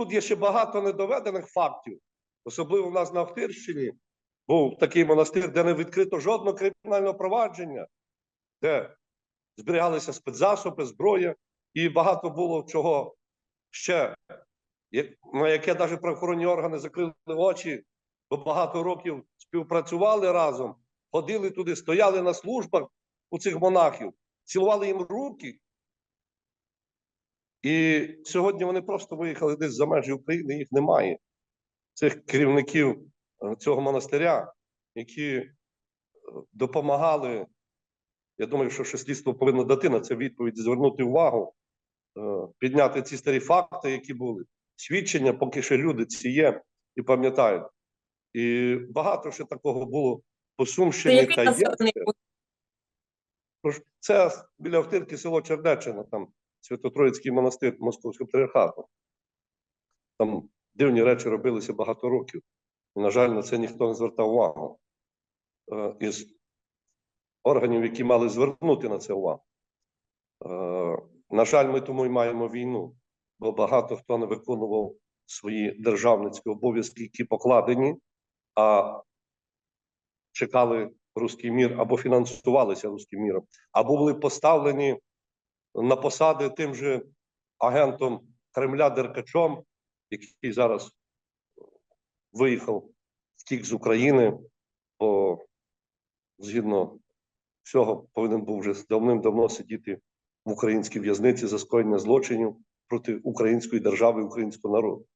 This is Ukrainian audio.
тут є ще багато недоведених фактів, особливо в нас на Охтирщині. Був такий монастир, де не відкрито жодного кримінального провадження, де зберігалися спецзасоби, зброя, і багато було чого ще, на яке навіть правоохоронні органи закрили очі, бо багато років співпрацювали разом, ходили туди, стояли на службах у цих монахів, цілували їм руки. І сьогодні вони просто виїхали десь за межі України, їх немає. Цих керівників е, цього монастиря, які е, допомагали. Я думаю, що слідство повинно дати на це відповідь, звернути увагу, е, підняти ці старі факти, які були. Свідчення, поки ще люди ці є і пам'ятають. І багато ще такого було по Сумщині та є. Це біля Охтирки село Чернеччина, там Свято-Троїцький монастир Московського патріархату. Там дивні речі робилися багато років. І, на жаль, на це ніхто не звертав увагу. Е, Із органів, які мали звернути на це увагу. Е, На жаль, ми тому і маємо війну, бо багато хто не виконував свої державницькі обов'язки, які покладені, а чекали руський мір або фінансувалися руським міром, або були поставлені на посади тим же агентом Кремля Деркачом, який зараз виїхав, втік з України, бо згідно всього повинен був вже давним-давно сидіти в українській в'язниці за скоєння злочинів проти української держави, українського народу.